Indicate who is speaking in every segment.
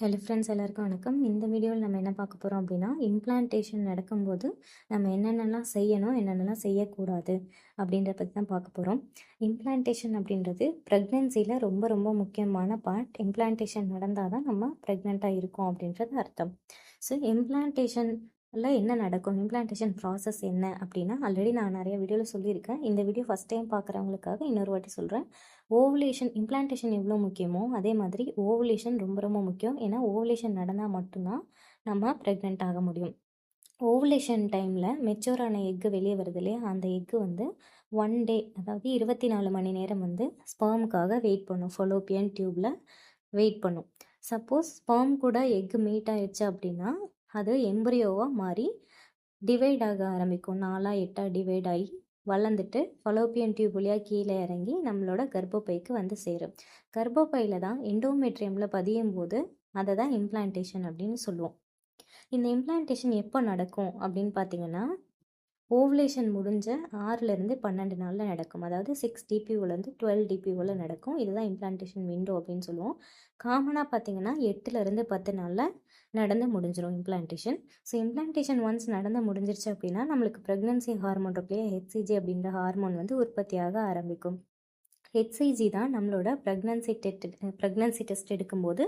Speaker 1: Hello friends எல்லாருக்கும் வணக்கம். இந்த வீடியோவில் நம்ம என்ன பார்க்க போகிறோம் அப்படின்னா இம்ப்ளான்டேஷன் நடக்கும்போது நம்ம என்னென்னலாம் செய்யணும் என்னென்னலாம் செய்யக்கூடாது அப்படின்றத பற்றி தான் பார்க்க போகிறோம் இம்ப்ளான்டேஷன் அப்படின்றது ப்ரெக்னென்சியில் ரொம்ப ரொம்ப முக்கியமான பார்ட் இம்ப்ளான்டேஷன் நடந்தால் தான் நம்ம ப்ரெக்னெண்ட்டாக இருக்கோம் அப்படின்றது அர்த்தம். ஸோ இம்ப்ளான்டேஷன் இல்லை என்ன நடக்கும்? இம்ப்ளான்டேஷன் ப்ராசஸ் என்ன? அப்படின்னா ஆல்ரெடி நான் நிறைய வீடியோவில் சொல்லியிருக்கேன். இந்த வீடியோ ஃபஸ்ட் டைம் பார்க்குறவங்களுக்காக இன்னொரு வாட்டி சொல்கிறேன் ஓவலேஷன் இம்ப்ளான்டேஷன் எவ்வளோ முக்கியமோ அதே மாதிரி ஓவலேஷன் ரொம்ப ரொம்ப முக்கியம். ஏன்னா ஓவலேஷன் நடந்தால் மட்டும்தான் நம்ம ப்ரெக்னென்ட் ஆக முடியும். ஓவலேஷன் டைமில் மெச்சூரான எக்கு வெளியே வருது இல்லையா? அந்த எக்கு வந்து ஒன் டே அதாவது இருபத்தி நாலு மணி நேரம் வந்து ஸ்பேமுக்காக வெயிட் பண்ணும். ஃபொலோப்பியன் டியூப்பில் வெயிட் பண்ணும். சப்போஸ் ஸ்பேம் கூட எக்கு மீட் ஆயிடுச்சு அப்படின்னா அது எம்பரியோவாக மாறி டிவைட் ஆக ஆரம்பிக்கும். நாலாக எட்டாக டிவைட் ஆகி வளர்ந்துட்டு ஃபலோப்பியன் டியூப் வழியாக கீழே இறங்கி நம்மளோட கர்ப்பப்பைக்கு வந்து சேரும். கர்ப்பப்பையில் தான் எண்டோமெட்ரியமில் பதியும் போது அதை தான் இம்ப்ளான்டேஷன் அப்படின்னு சொல்லுவோம். இந்த இம்ப்ளான்டேஷன் எப்போ நடக்கும் அப்படின்னு பார்த்தீங்கன்னா ஓவலேஷன் முடிஞ்ச ஆறுலேருந்து பன்னெண்டு நாளில் நடக்கும். அதாவது சிக்ஸ் டிபிஓலேருந்து டுவெல் டிபிஓவில் நடக்கும். இதுதான் இம்ப்ளான்டேஷன் விண்டோ அப்படின்னு சொல்லுவோம். காமனாக பார்த்தீங்கன்னா எட்டுலேருந்து பத்து நாளில் நடந்து முடிஞ்சிடும் இம்ப்ளான்டேஷன் ஸோ இம்ப்ளான்டேஷன் ஒன்ஸ் நடந்து முடிஞ்சிருச்சு அப்படின்னா நம்மளுக்கு ப்ரெக்னன்சி ஹார்மோன் இருக்கு ஹெச்சிஜி அப்படின்ற ஹார்மோன் வந்து உற்பத்தியாக ஆரம்பிக்கும். ஹெச்சிஜி தான் நம்மளோட ப்ரெக்னன்சி டெட் ப்ரெக்னன்சி டெஸ்ட் எடுக்கும்போது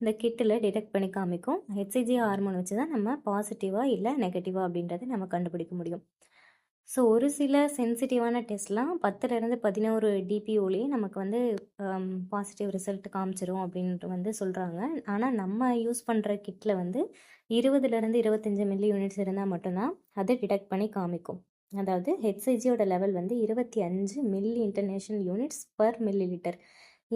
Speaker 1: இந்த கிட்டில் டிடெக்ட் பண்ணி காமிக்கும். ஹெச்சிஜி ஹார்மோன் வச்சு தான் நம்ம பாசிட்டிவாக இல்லை நெகட்டிவாக அப்படின்றத நம்ம கண்டுபிடிக்க முடியும். ஸோ ஒரு சில சென்சிட்டிவான டெஸ்ட்லாம் பத்துலேருந்து பதினோரு டிபிஓலேயே நமக்கு வந்து பாசிட்டிவ் ரிசல்ட் காமிச்சிரும் அப்படின்ட்டு வந்து சொல்கிறாங்க ஆனால் நம்ம யூஸ் பண்ணுற கிட்டில் வந்து இருபதுலேருந்து இருபத்தஞ்சி மில்லி யூனிட்ஸ் இருந்தால் மட்டும்தான் அதை டிடெக்ட் பண்ணி காமிக்கும். அதாவது ஹெச்ஐஜியோட லெவல் வந்து இருபத்தி அஞ்சு milli international units per millilitre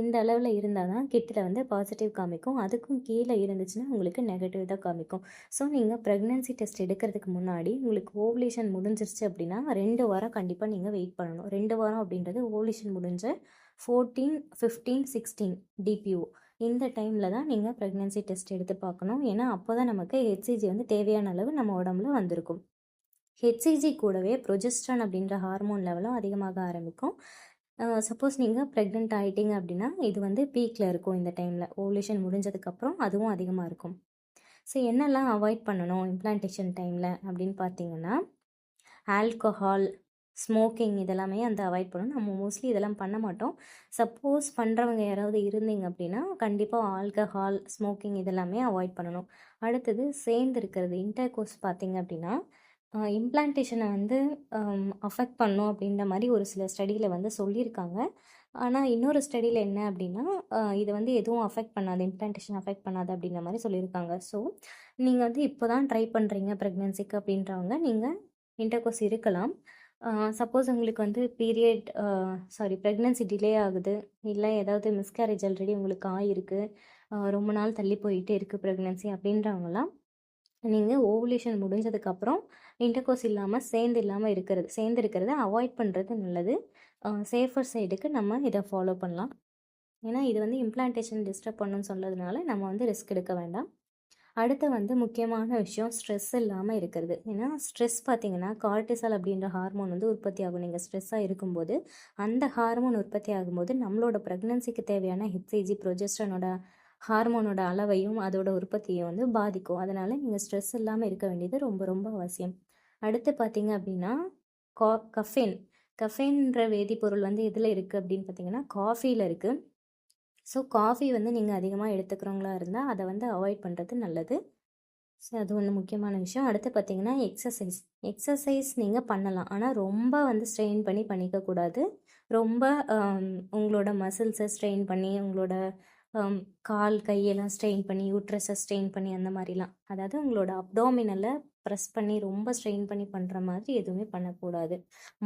Speaker 1: இந்த அளவில் இருந்தால் தான் கிட்டில் வந்து பாசிட்டிவ் காமிக்கும். அதுக்கும் கீழே இருந்துச்சுன்னா உங்களுக்கு நெகட்டிவ் தான் காமிக்கும். ஸோ நீங்கள் ப்ரெக்னன்சி டெஸ்ட் எடுக்கிறதுக்கு முன்னாடி உங்களுக்கு ஓவலேஷன் முடிஞ்சிருச்சு அப்படின்னா ரெண்டு வாரம் கண்டிப்பாக நீங்கள் வெயிட் பண்ணணும். ரெண்டு வாரம் அப்படின்றது ஓவலேஷன் முடிஞ்ச ஃபோர்டீன் ஃபிஃப்டீன் சிக்ஸ்டீன் டிபிஓ இந்த டைமில் தான் நீங்கள் ப்ரெக்னன்சி டெஸ்ட் எடுத்து பார்க்கணும். ஏன்னா அப்போ தான் நமக்கு ஹெச்சிஜி வந்து தேவையான அளவு நம்ம உடம்புல வந்திருக்கும். ஹெச்சிஜி கூடவே ப்ரொஜெஸ்ட்ரான் அப்படின்ற ஹார்மோன் லெவலும் அதிகமாக ஆரம்பிக்கும். சப்போஸ் நீங்கள் ப்ரெக்னென்ட் ஆகிட்டீங்க அப்படின்னா இது வந்து பீக்கில் இருக்கும் இந்த டைமில் ஓவலேஷன் முடிஞ்சதுக்கப்புறம் அதுவும் அதிகமாக இருக்கும். ஸோ என்னெல்லாம் அவாய்ட் பண்ணணும் இம்ப்ளான்டேஷன் டைமில் அப்படின்னு பார்த்தீங்கன்னா ஆல்கஹால் ஸ்மோக்கிங் இதெல்லாமே அந்த அவாய்ட் பண்ணணும். நம்ம மோஸ்ட்லி இதெல்லாம் பண்ண மாட்டோம். சப்போஸ் பண்ணுறவங்க யாராவது இருந்தீங்க அப்படின்னா கண்டிப்பாக ஆல்கஹால் ஸ்மோக்கிங் இதெல்லாமே அவாய்ட் பண்ணணும். அடுத்தது சேர்ந்து இருக்கிறது இன்டர் கோர்ஸ் பார்த்தீங்க அப்படின்னா இம்ப்ளான்டேஷனை வந்து அஃபெக்ட் பண்ணும் அப்படின்ற மாதிரி ஒரு சில ஸ்டடியில் வந்து சொல்லியிருக்காங்க. ஆனால் இன்னொரு ஸ்டடியில் என்ன அப்படின்னா இதை வந்து எதுவும் அஃபெக்ட் பண்ணாது இம்ப்ளான்டேஷன் அஃபெக்ட் பண்ணாது அப்படின்ற மாதிரி சொல்லியிருக்காங்க. ஸோ நீங்கள் வந்து இப்போ தான் ட்ரை பண்ணுறீங்க ப்ரெக்னென்சிக்கு அப்படின்றவங்க நீங்கள் இன்டர்கோர்ஸ் இருக்கலாம். சப்போஸ் உங்களுக்கு வந்து பீரியட் சாரி ப்ரெக்னென்சி டிலே ஆகுது இல்லை ஏதாவது மிஸ்கேரேஜ் ஆல்ரெடி உங்களுக்கு ஆகிருக்கு ரொம்ப நாள் தள்ளி போயிட்டே இருக்குது ப்ரெக்னென்சி அப்படின்றவங்களாம் நீங்கள் ஓவுலேஷன் முடிஞ்சதுக்கப்புறம் இன்டர்கோர்ஸ் இல்லாமல் சேர்ந்து இல்லாமல் இருக்கிறது. சேர்ந்து இருக்கிறத அவாய்ட் பண்ணுறது நல்லது. சேஃபர் சைடுக்கு நம்ம இதை ஃபாலோ பண்ணலாம். ஏன்னா இது வந்து இம்ப்ளான்டேஷன் டிஸ்டர்ப் பண்ணுன்னு சொன்னதுனால நம்ம வந்து ரிஸ்க் எடுக்க வேண்டாம். அடுத்து வந்து முக்கியமான விஷயம் ஸ்ட்ரெஸ் இல்லாமல் இருக்கிறது. ஏன்னா ஸ்ட்ரெஸ் பார்த்தீங்கன்னா கார்டிசால் அப்படின்ற ஹார்மோன் வந்து உற்பத்தி ஆகும். நீங்கள் ஸ்ட்ரெஸ்ஸாக இருக்கும்போது அந்த ஹார்மோன் உற்பத்தி ஆகும்போது நம்மளோட ப்ரெக்னன்சிக்கு தேவையான ஹெச்ஐஜி ப்ரொஜெஸ்டனோட ஹார்மோனோட அளவையும் அதோட உற்பத்தியை வந்து பாதிக்கும். அதனால் நீங்கள் ஸ்ட்ரெஸ் இல்லாமல் இருக்க வேண்டியது ரொம்ப ரொம்ப அவசியம். அடுத்து பார்த்தீங்க அப்படின்னா கா கஃபேன் கஃபேன்ற வேதிப்பொருள் வந்து எதில் இருக்குது அப்படின்னு பார்த்தீங்கன்னா காஃபியில் இருக்குது ஸோ காஃபி வந்து நீங்கள் அதிகமாக எடுத்துக்கிறவங்களா இருந்தால் அதை வந்து அவாய்ட் பண்ணுறது நல்லது. ஸோ அது ஒன்று முக்கியமான விஷயம். அடுத்து பார்த்தீங்கன்னா எக்ஸசைஸ் எக்ஸசைஸ் நீங்கள் பண்ணலாம். ஆனால் ரொம்ப வந்து ஸ்ட்ரெயின் பண்ணி பண்ணிக்கக்கூடாது ரொம்ப உங்களோட மசில்ஸை ஸ்ட்ரெயின் பண்ணி உங்களோட கால் கையெல்லாம் ஸ்ட்ரெயின் பண்ணி யூட்ரஸை ஸ்ட்ரெயின் பண்ணி அந்த மாதிரிலாம். அதாவது உங்களோட அப்டாமினலை ப்ரெஸ் பண்ணி ரொம்ப ஸ்ட்ரெயின் பண்ணி பண்ணுற மாதிரி எதுவுமே பண்ணக்கூடாது.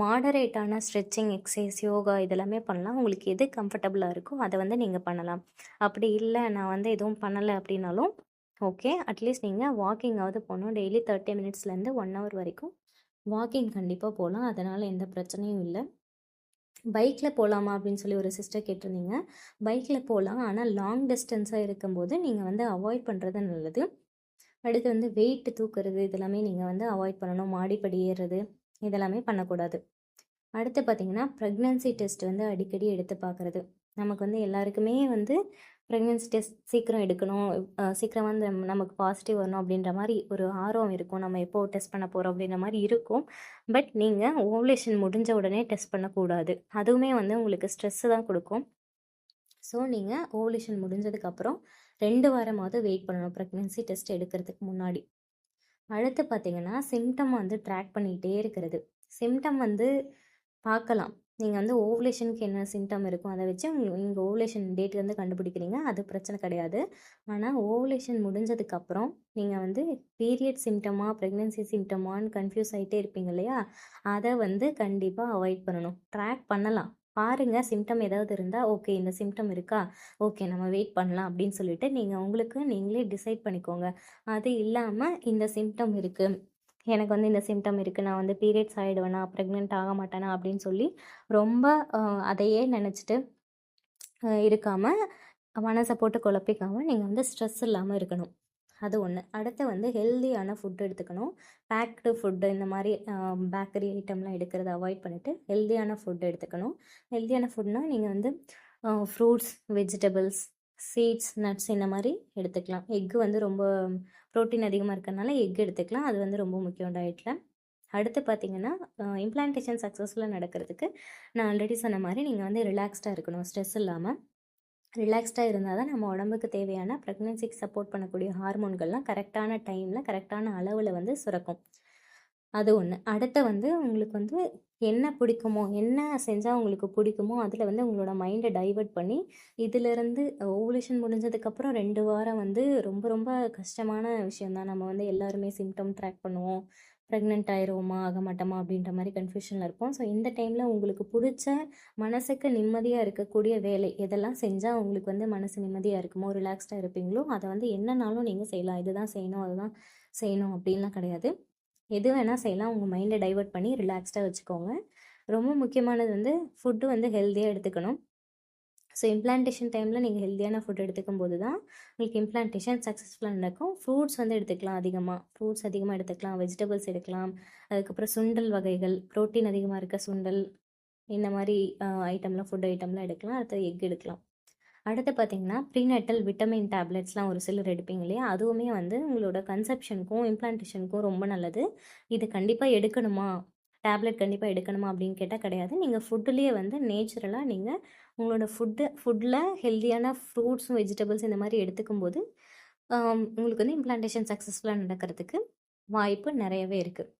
Speaker 1: மாடரேட்டான ஸ்ட்ரெச்சிங் எக்ஸசைஸ் யோகா இதெல்லாமே பண்ணலாம். உங்களுக்கு எது கம்ஃபர்டபுளாக இருக்கோ அதை வந்து நீங்கள் பண்ணலாம். அப்படி இல்லை நான் வந்து எதுவும் பண்ணலை அப்படின்னாலும் ஓகே அட்லீஸ்ட் நீங்கள் வாக்கிங்காவது போகணும். டெய்லி தேர்ட்டி மினிட்ஸ்லேருந்து ஒன் ஹவர் வரைக்கும் வாக்கிங் கண்டிப்பாக போகலாம். அதனால் எந்த பிரச்சனையும் இல்லை. பைக்கில் போகலாமா அப்படின்னு சொல்லி ஒரு சிஸ்டர் கேட்டிருந்தீங்க. பைக்கில் போகலாம். ஆனால் லாங் டிஸ்டன்ஸாக இருக்கும்போது நீங்கள் வந்து அவாய்ட் பண்ணுறது நல்லது. அடுத்து வந்து வெயிட் தூக்குறது இதெல்லாமே நீங்கள் வந்து அவாய்ட் பண்ணணும். மாடிப்படி ஏறுறது இதெல்லாமே பண்ணக்கூடாது. அடுத்து பார்த்திங்கன்னா ப்ரெக்னன்சி டெஸ்ட் வந்து அடிக்கடி எடுத்து பார்க்குறது நமக்கு வந்து எல்லாருக்குமே வந்து ப்ரெக்னென்சி டெஸ்ட் சீக்கிரம் எடுக்கணும். சீக்கிரம் வந்து நமக்கு பாசிட்டிவ் வரணும் அப்படின்ற மாதிரி ஒரு ஆர்வம் இருக்கும். நம்ம எப்போ டெஸ்ட் பண்ண போகிறோம் அப்படின்ற மாதிரி இருக்கும். பட் நீங்கள் ஓவலேஷன் முடிஞ்ச உடனே டெஸ்ட் பண்ணக்கூடாது. அதுவுமே வந்து உங்களுக்கு ஸ்ட்ரெஸ்ஸு தான் கொடுக்கும். ஸோ நீங்கள் ஓவலேஷன் முடிஞ்சதுக்கப்புறம் ரெண்டு வாரமாவது வெயிட் பண்ணணும். ப்ரெக்னென்சி டெஸ்ட் எடுக்கிறதுக்கு முன்னாடி. அடுத்து பார்த்தீங்கன்னா சிம்டம் வந்து ட்ராக் பண்ணிகிட்டே இருக்கிறது. சிம்டம் வந்து பார்க்கலாம் நீங்கள் வந்து ஓவலேஷனுக்கு என்ன சிம்டம் இருக்கும் அதை வச்சு நீங்கள் ஓவலேஷன் டேட் வந்து கண்டுபிடிக்கிறீங்க. அது பிரச்சனை கிடையாது. ஆனால் ஓவலேஷன் முடிஞ்சதுக்கப்புறம் நீங்கள் வந்து பீரியட் சிம்டமா ப்ரெக்னென்சி சிம்டமான்னு கன்ஃபியூஸ் ஆகிட்டே இருப்பீங்க இல்லையா? அதை வந்து கண்டிப்பாக அவாய்ட் பண்ணணும். ட்ராக் பண்ணலாம். பாருங்கள் சிம்டம் ஏதாவது இருந்தால் ஓகே இந்த சிம்டம் இருக்கா? ஓகே நம்ம வெயிட் பண்ணலாம் அப்படின்னு சொல்லிட்டு நீங்கள் உங்களுக்கு நீங்களே டிசைட் பண்ணிக்கோங்க. அது இல்லாமல் இந்த சிம்டம் இருக்குது எனக்கு வந்து இந்த சிம்டம் இருக்குது நான் வந்து பீரியட்ஸ் ஆகிடுவேனா ப்ரெக்னென்ட் ஆக மாட்டேனா அப்படின்னு சொல்லி ரொம்ப அதையே நினச்சிட்டு இருக்காமல் மனசை போட்டு குழப்பிக்காமல் நீங்கள் வந்து ஸ்ட்ரெஸ் இல்லாமல் இருக்கணும். அது ஒன்று அடுத்து வந்து ஹெல்தியான ஃபுட் எடுத்துக்கணும். பேக்டு ஃபுட்டு இந்த மாதிரி பேக்கரி ஐட்டம்லாம் எடுக்கிறத அவாய்ட் பண்ணிவிட்டு ஹெல்தியான ஃபுட் எடுத்துக்கணும். ஹெல்தியான ஃபுட்னால் நீங்கள் வந்து ஃப்ரூட்ஸ் வெஜிடபிள்ஸ் சீட்ஸ் நட்ஸ் இந்த மாதிரி எடுத்துக்கலாம். எக்கு வந்து ரொம்ப ப்ரோட்டீன் அதிகமாக இருக்கிறனால எக் எடுத்துக்கலாம். அது வந்து ரொம்ப முக்கியம் டயட்டில் அடுத்து பார்த்தீங்கன்னா இம்ப்ளான்டேஷன் சக்ஸஸ்ஃபுல்லாக நடக்கிறதுக்கு நான் ஆல்ரெடி சொன்ன மாதிரி நீங்கள் வந்து ரிலாக்ஸ்டாக இருக்கணும். ஸ்ட்ரெஸ் இல்லாமல் ரிலாக்ஸ்டாக இருந்தால் தான் நம்ம உடம்புக்கு தேவையான ப்ரெக்னென்சிக்கு சப்போர்ட் பண்ணக்கூடிய ஹார்மோன்கள்லாம் கரெக்டான டைமில் கரெக்டான அளவில் வந்து சுரக்கும். அது ஒன்று அடுத்து வந்து உங்களுக்கு வந்து என்ன பிடிக்குமோ என்ன செஞ்சால் உங்களுக்கு பிடிக்குமோ அதில் வந்து உங்களோட மைண்டை டைவர்ட் பண்ணி இதிலேருந்து ஓவலேஷன் முடிஞ்சதுக்கப்புறம் ரெண்டு வாரம் வந்து ரொம்ப ரொம்ப கஷ்டமான விஷயம் தான் நம்ம வந்து எல்லாருமே சிம்டம் ட்ராக் பண்ணுவோம். ப்ரெக்னென்ட் ஆயிடுவோமா ஆக மாட்டோமா அப்படின்ற மாதிரி கன்ஃபியூஷனில் இருப்போம். ஸோ இந்த டைமில் உங்களுக்கு பிடிச்ச மனசுக்கு நிம்மதியாக இருக்கக்கூடிய வேலை எதெல்லாம் செஞ்சால் உங்களுக்கு வந்து மனசு நிம்மதியாக இருக்குமோ ரிலாக்ஸ்டாக இருப்பீங்களோ அதை வந்து என்னன்னாலும் நீங்கள் செய்யலாம். இதுதான் செய்யணும் அதுதான் செய்யணும் அப்படின்லாம் கிடையாது. எது வேணால் செய்யலாம். உங்கள் மைண்டை டைவர்ட் பண்ணி ரிலாக்ஸ்டாக வச்சுக்கோங்க. ரொம்ப முக்கியமானது வந்து ஃபுட்டு வந்து ஹெல்த்தியாக எடுத்துக்கணும். ஸோ இம்ப்ளான்டேஷன் டைமில் நீங்கள் ஹெல்த்தியான ஃபுட் எடுத்துக்கும் போது தான் உங்களுக்கு இம்ப்ளான்டேஷன் சக்ஸஸ்ஃபுல்லாக நடக்கும். ஃப்ரூட்ஸ் வந்து எடுத்துக்கலாம் அதிகமாக ஃப்ரூட்ஸ் அதிகமாக எடுத்துக்கலாம். வெஜிடபிள்ஸ் எடுக்கலாம். அதுக்கப்புறம் சுண்டல் வகைகள். ப்ரோட்டீன் அதிகமாக இருக்க சுண்டல் இந்த மாதிரி ஐட்டம்லாம் ஃபுட் ஐட்டம்லாம் எடுக்கலாம். அடுத்து எக் எடுக்கலாம். அடுத்து பார்த்தீங்கன்னா ப்ரீநட்டல் விட்டமின் டேப்லெட்ஸ்லாம் ஒரு சிலர் எடுப்பீங்க இல்லையா? அதுவுமே வந்து உங்களோட கன்செப்ஷனுக்கும் இம்ப்ளான்டேஷனுக்கும் ரொம்ப நல்லது. இது கண்டிப்பாக எடுக்கணுமா? டேப்லெட் கண்டிப்பாக எடுக்கணுமா அப்படின்னு கேட்டால் கிடையாது. நீங்கள் ஃபுட்டுலேயே வந்து நேச்சுரலாக நீங்கள் உங்களோட ஃபுட்டு ஃபுட்டில் ஹெல்த்தியான ஃப்ரூட்ஸும் வெஜிடபிள்ஸ் இந்த மாதிரி எடுத்துக்கும் போது உங்களுக்கு வந்து இம்ப்ளான்டேஷன் சக்ஸஸ்ஃபுல்லாக நடக்கிறதுக்கு வாய்ப்பு நிறையவே இருக்குது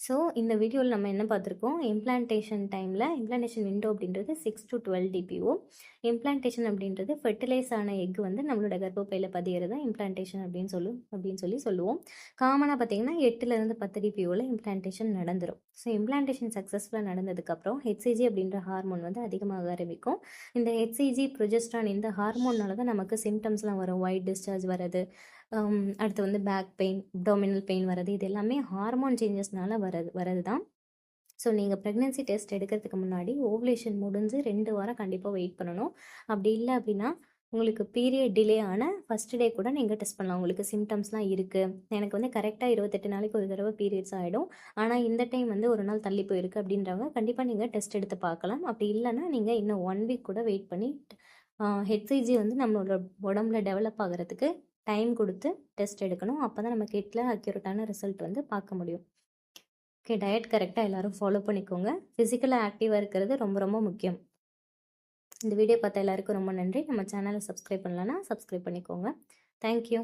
Speaker 1: ஸோ இந்த வீடியோவில் நம்ம என்ன பார்த்துருக்கோம்? இம்ப்ளான்டேஷன் டைமில் இம்ப்ளான்டேஷன் விண்டோ அப்படின்றது six to twelve DPO implantation அப்படின்றது ஃபெர்டிலைஸ் ஆன எக் வந்து நம்மளோட கர்ப்பப்பையில் பதிகிறது தான் இம்ப்ளான்டேஷன் அப்படின்னு சொல்லு அப்படின்னு சொல்லி சொல்லுவோம். காமனாக பார்த்தீங்கன்னா எட்டுலேருந்து பத்து டிபிஓவில் இம்ப்ளான்டேஷன் நடந்துடும் ஸோ இம்ப்ளான்டேஷன் சக்ஸஸ்ஃபுல்லாக நடந்ததுக்கப்புறம் ஹெச்சிஜி அப்படின்ற ஹார்மோன் வந்து அதிகமாக ஆரம்பிக்கும். இந்த ஹெச்சிஜி ப்ரொஜெஸ்ட்ரான் இந்த ஹார்மோன்னால தான் நமக்கு சிம்டம்ஸ்லாம் வரும். ஒயிட் டிஸ்சார்ஜ் வர்றது அடுத்து வந்து பேக் பெயின் டொமினல் பெயின் வர்றது. இது எல்லாமே ஹார்மோன் சேஞ்சஸ்னால வரது வரது தான் ஸோ நீங்கள் ப்ரெக்னென்சி டெஸ்ட் எடுக்கிறதுக்கு முன்னாடி ஓவலேஷன் முடிஞ்சு ரெண்டு வாரம் கண்டிப்பாக வெயிட் பண்ணணும். அப்படி இல்லை அப்படின்னா உங்களுக்கு பீரியட் டிலே ஆன ஃபஸ்ட் டே கூட நீங்கள் டெஸ்ட் பண்ணலாம். உங்களுக்கு சிம்டம்ஸ்லாம் இருக்குது எனக்கு வந்து கரெக்டாக இருபத்தெட்டு நாளைக்கு ஒரு தடவை பீரியட்ஸ் ஆகிடும் ஆனால் இந்த டைம் வந்து ஒரு நாள் தள்ளி போயிருக்கு அப்படின்றவங்க கண்டிப்பாக நீங்கள் டெஸ்ட் எடுத்து பார்க்கலாம். அப்படி இல்லைன்னா நீங்கள் இன்னும் ஒன் வீக் கூட வெயிட் பண்ணி ஹெச்சிஜி வந்து நம்மளோட உடம்புல டெவலப் ஆகிறதுக்கு டைம் கொடுத்து டெஸ்ட் எடுக்கணும். அப்போ தான் நம்ம கிட்டில் அக்யூரேட்டான ரிசல்ட் வந்து பார்க்க முடியும். ஓகே டயட் கரெக்டாக எல்லோரும் ஃபாலோ பண்ணிக்கோங்க. ஃபிசிக்கலாக ஆக்டிவாக இருக்கிறது ரொம்ப ரொம்ப முக்கியம். இந்த வீடியோ பார்த்த எல்லாருக்கும் ரொம்ப நன்றி. நம்ம சேனலை சப்ஸ்கிரைப் பண்ணலன்னா சப்ஸ்கிரைப் பண்ணிக்கோங்க. தேங்க்யூ